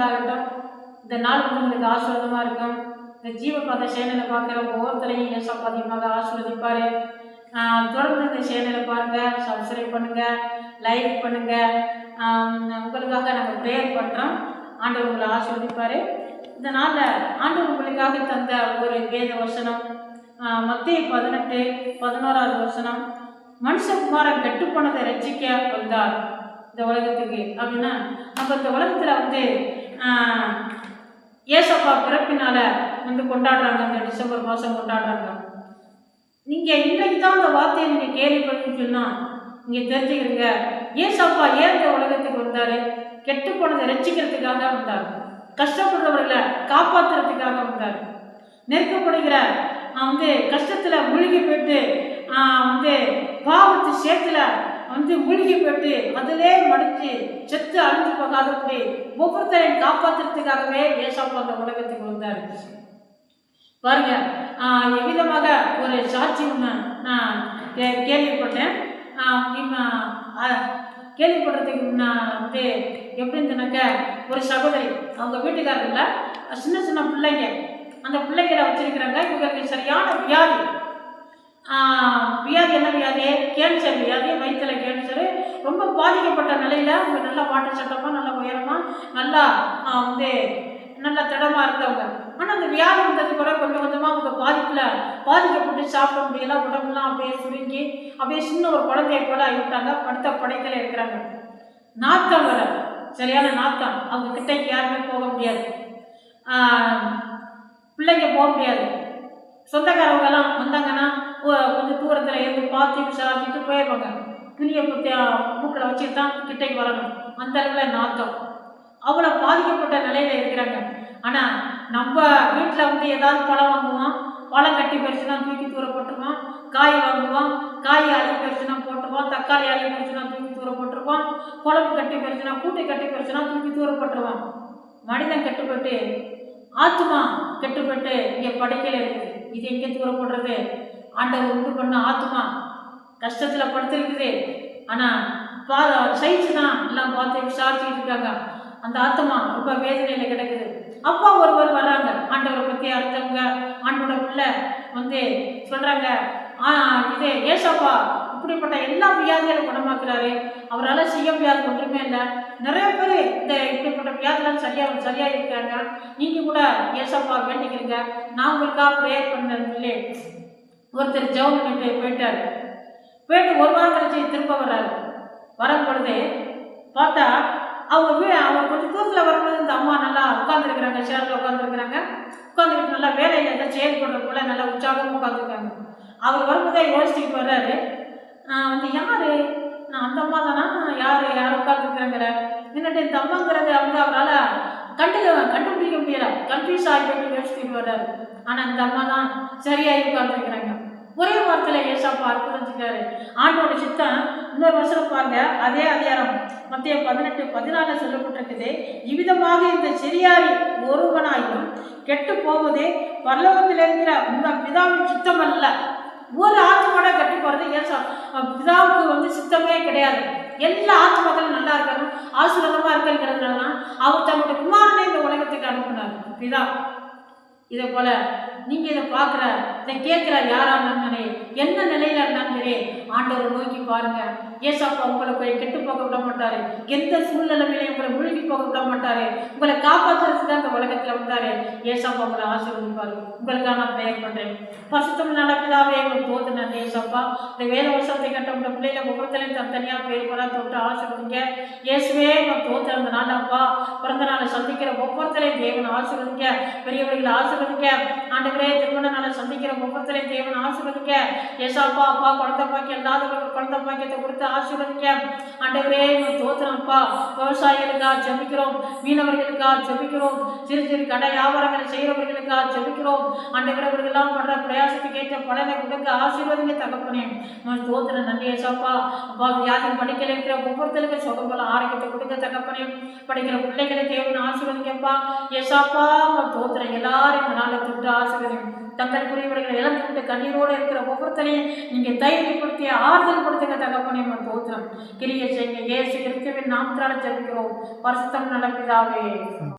உண்டாகட்டும். இந்த நாள் வந்து உங்களுக்கு ஆசீர்வாதமாக இருக்கும். இந்த ஜீவபாத சேனலை பார்க்குற ஒவ்வொருத்தரையும் ஏசப்பா அதிகமாக ஆசீர்வதிப்பார். தொடர்ந்து இந்த சேனலை பாருங்கள் சப்ஸ்கிரைப் பண்ணுங்கள் லைக் பண்ணுங்கள் உங்களுக்காக நாங்கள் ப்ரேயர் பண்ணுறோம் ஆண்டவர் உங்களை ஆசீர்வதிப்பார். இந்த நாளில் ஆண்டவர் உங்களுக்காக தந்த ஒரு வேத வசனம் மத்திய பதினெட்டு பதினோராவது வசனம் மனுஷகுமாரன் கெட்டுப்போனதை ரசிக்க வந்தார் இந்த உலகத்துக்கு. அப்படின்னா அப்போ இந்த உலகத்தில் வந்து ஏசப்பா பிறப்பினால வந்து கொண்டாடுறாங்க இந்த டிசம்பர் மாதம் கொண்டாடுறாங்க. நீங்கள் இன்றைக்கு தான் அந்த வார்த்தையை நீங்கள் கேள்விப்பட்டுன்னு சொன்னால் நீங்கள் தெரிஞ்சுக்கிறீங்க. ஏசப்பா ஏன் இந்த உலகத்துக்கு வந்தார்? கெட்டு போனதை ரசிக்கிறதுக்காக வந்தார். கஷ்டப்படுறவர்களை காப்பாற்றுறதுக்காக வந்தார். நெருக்கப்படுகிற வந்து கஷ்டத்தில் முழுகி போயிட்டு வந்து பாவத்து சேத்துல வந்து மூழ்கி போட்டு அதிலே மடித்து செத்து அழிஞ்சு போகாதபடி ஒவ்வொருத்தரையும் காப்பாற்றுறதுக்காகவே ஏசப்பா அந்த உலகத்துக்கு வந்தார். பாருங்க எவ்விதமாக ஒரு சாட்சி ஒன்று நான் கேள்விப்பட்டேன். ஆஹ் கேள்விப்படுறதுக்கு நான் வந்து எப்படின்னாக்க ஒரு சகோதரி அவங்க வீட்டுக்காரங்கள சின்ன சின்ன பிள்ளைங்க அந்த பிள்ளைங்களை வச்சிருக்கிறாங்க. இவங்களுக்கு சரியான வியாதி. வியாதி என்ன வியாதி? கேன்சர் வியாதி வயிற்றுல கேன்சரு ரொம்ப பாதிக்கப்பட்ட நிலையில் அவங்க நல்லா வாட்டர் சட்டமாக நல்லா உயரமாக நல்லா வந்து நல்லா திடமாக இருந்தவங்க. ஆனால் அந்த வியாதி வந்தது கூட கொஞ்சம் கொஞ்சமாக அவங்க பாதிப்பில் பாதிக்கப்பட்டு சாப்பிட முடியல உடம்புலாம் அப்படியே சுருங்கி அப்படியே சின்ன ஒரு குழந்தைய போல ஆகிவிட்டாங்க. படுத்த படைக்கல இருக்கிறாங்க. நாத்தம் வர சரியான நாத்தம். அவங்க கிட்டக்கு யாருமே போக முடியாது. பிள்ளைங்க போக முடியாது. சொந்தக்காரவங்கெல்லாம் வந்தாங்கன்னா கொஞ்சம் தூரத்தில் இருந்து பார்த்து விசாரிச்சுட்டு போயிடுவாங்க. துணியை பற்றி மூக்கில் வச்சுட்டு தான் கிட்டைக்கு வரணும் அந்த அளவில் நாத்தம். அவ்வளோ பாதிக்கப்பட்ட நிலையில் இருக்கிறாங்க. ஆனால் நம்ம வீட்டில் வந்து ஏதாவது பழம் வாங்குவோம் பழம் கட்டி பறிச்சுனா தூக்கி தூர போட்டுருவோம் காய் வாங்குவோம் காய் அள்ளி பறிச்சுனா போட்டுருவோம் தக்காளி அள்ளி பறிச்சுனா தூக்கி தூர போட்டுருவோம் குழம்பு கட்டி பறிச்சுனா கூட்டை கட்டி பறிச்சுனா தூக்கி தூர போட்டுருவோம் மனிதன் கட்டுப்பட்டு ஆத்மா கட்டுப்பட்டு இங்கே படைக்கல இருக்குது. இது எங்கே தூர போடுறது? ஆண்டவர் உண்டு பண்ண ஆத்மா கஷ்டத்தில் படுத்திருக்குது. ஆனால் பா சைச்சு தான் எல்லாம் பார்த்து விசாரிச்சுட்டு இருக்காங்க. அந்த ஆத்மா ரொம்ப வேதனையில் கிடக்குது. அப்பா ஒருவர் வராங்க ஆண்டவரை பற்றி அர்த்தவங்க ஆண்டோட பிள்ளை வந்து சொல்கிறாங்க இது ஏசப்பா இப்படிப்பட்ட எல்லா வியாதிகளும் குணமாக்குறாரு. அவரால் செய்ய வியாதி ஒன்றுமே இல்லை. நிறைய பேர் இந்த இப்படிப்பட்ட வியாதிலாம் சரியாக சரியாக இருக்காங்க நீங்கள் கூட ஏசப்பா வேண்டிக்கிறீங்க. நான் உங்களுக்காக ப்ரேயர் பண்ணேன்னு சொல்லி ஒருத்தர் ஜெபம் பண்ணிட்டு போயிட்டார். போயிட்டு ஒரு வாரம் கழிச்சு திரும்ப வர்றாரு. வரும் பொழுது பார்த்தா அவங்க வீ அவங்க கொஞ்சம் தூரத்தில் வரும்போது இந்த அம்மா நல்லா உட்காந்துருக்குறாங்க சேரில் உட்காந்துருக்குறாங்க உட்காந்துக்கிட்டு நல்லா வேலையில் ஏதோ செயல் பண்ணுற போல நல்லா உற்சாகமாக உட்காந்துருக்காங்க அவர் வரும்போதே யோசிச்சுட்டு வர்றாரு. வந்து யார்? நான் அந்த அம்மா தானா? யார்? யார் உட்காந்துருக்குறாங்கிற என்னட்டு இந்த அம்மாங்கிறது வந்து அவரால் கண்டு கண்டு முடியல கன்ஃபியூஸ் ஆகி யோசிச்சுட்டு வர்றாரு ஆனால் இந்த அம்மா தான் சரியாகி உட்கார்ந்துருக்கிறாங்க. ஒரே வார்த்தையில் ஏசாப்பா அற்புதம் செஞ்சாரு ஆண்டோட சித்தம் இன்னொரு வருஷம் பாருங்க. அதே அதிகாரம் மத்திய பதினெட்டு பதினாலு சொல்லப்பட்டிருக்குது. இவ்விதமாக இந்த சிறியாரி ஒருவனாயும் கெட்டு போவதே பரலோகத்தில் இருக்கிற உங்க பிதாவின் சித்தம் அல்ல ஒரு ஆத்மாவோட கெட்டு போகிறது ஏசா பிதாவுக்கு வந்து சித்தமே கிடையாது. எல்லா ஆத்மாக்களும் நல்லா இருக்கணும் ஆசீர்வாதமாக இருக்கிறதுனால அவர் தன்னுடைய குமாரனை உலகத்துக்கு அனுப்பினார். பிதா இதை போல நீங்க இதை பார்க்குற இதை கேட்குற யாரா இருந்தாலும் என்ன நிலையில இருந்தாங்களே ஆண்டவரை நோக்கி பாருங்க. ஏசாப்பா உங்களை போய் கெட்டு போக விட மாட்டாரு. எந்த சூழ்நிலையிலையும் உங்களை முழுகி போக விட மாட்டாரு. உங்களை காப்பாற்றுறதுக்கு தான் இந்த உலகத்தில் வந்தாரு. ஏசாப்பா உங்களை ஆசீர்வதிப்பாரு. உங்களுக்காக நான் ப்ரேயர் பண்றேன். பசுத்தம் நடக்குதாவே எங்களுக்கு தோத்து நான் ஏசாப்பா. இந்த வேத வருஷத்தை கட்ட உங்க பிள்ளைகளை ஒவ்வொருத்தரையும் தனித்தனியா பேர் போல தொட்டு ஆசீர்வதிங்க. இயேசுவே தேவன் தோத்திருந்த நாளாப்பா பிறந்த நாளை சந்திக்கிற ஒவ்வொருத்தரையும் தேவன் ஆசிர்வதிக்க பெரியவர்களை ஆசிர்வதிக்க ஆண்டுகளே திருமண நாளை சந்திக்கிற ஒவ்வொருத்தரையும் தேவன் ஆசிர்வதிக்க ஏசாப்பா அப்பா குழந்தை பாக்கியம் இல்லாதவங்களுக்கு குழந்தை பாக்கியத்தை கொடுத்து ஆசிர்வதிக்க ஆண்டவரே தோத்திரம்ப்பா விவசாயிகளுக்காக ஜபிக்கிறோம். மீனவர்களுக்காக ஜபிக்கிறோம். சிறு சிறு கடை வியாபாரங்களை செய்கிறவர்களுக்காக ஜபிக்கிறோம். ஆண்டவரவர்களெல்லாம் படுற பிரயாசத்துக்கு ஏற்ற பலனை கொடுக்க ஆசீர்வதிங்க தகப்பனே. உங்கள் தோத்திரம் நன்றி ஏசாப்பா. அப்பா வியாதி படிக்கல இருக்கிற ஒவ்வொருத்தருக்கும் சுகம் போல ஆரோக்கியத்தை கொடுக்க தகப்பனே படிக்கிற பிள்ளைகளை தேவன் ஆசீர்வதிங்கப்பா. ஏசாப்பா உங்கள் தோத்திரம் எல்லாரும் இந்த நாளை தொட்டு ஆசிரியம் தங்கள் புரியவர்களை இழந்து விட்டு கண்ணீரோடு இருக்கிற ஒவ்வொருத்தரையும் நீங்கள் தைரியப்படுத்தி ஆறுதல் படுத்துங்க தகப்பனே உங்கள் தோத்திரம். கிரியை செய்யுங்க. ஏசு கிறிஸ்துவின் நாமத்தால ஜெபிக்கிறோம். பரிசுத்தம் நல்ல பிதாவே.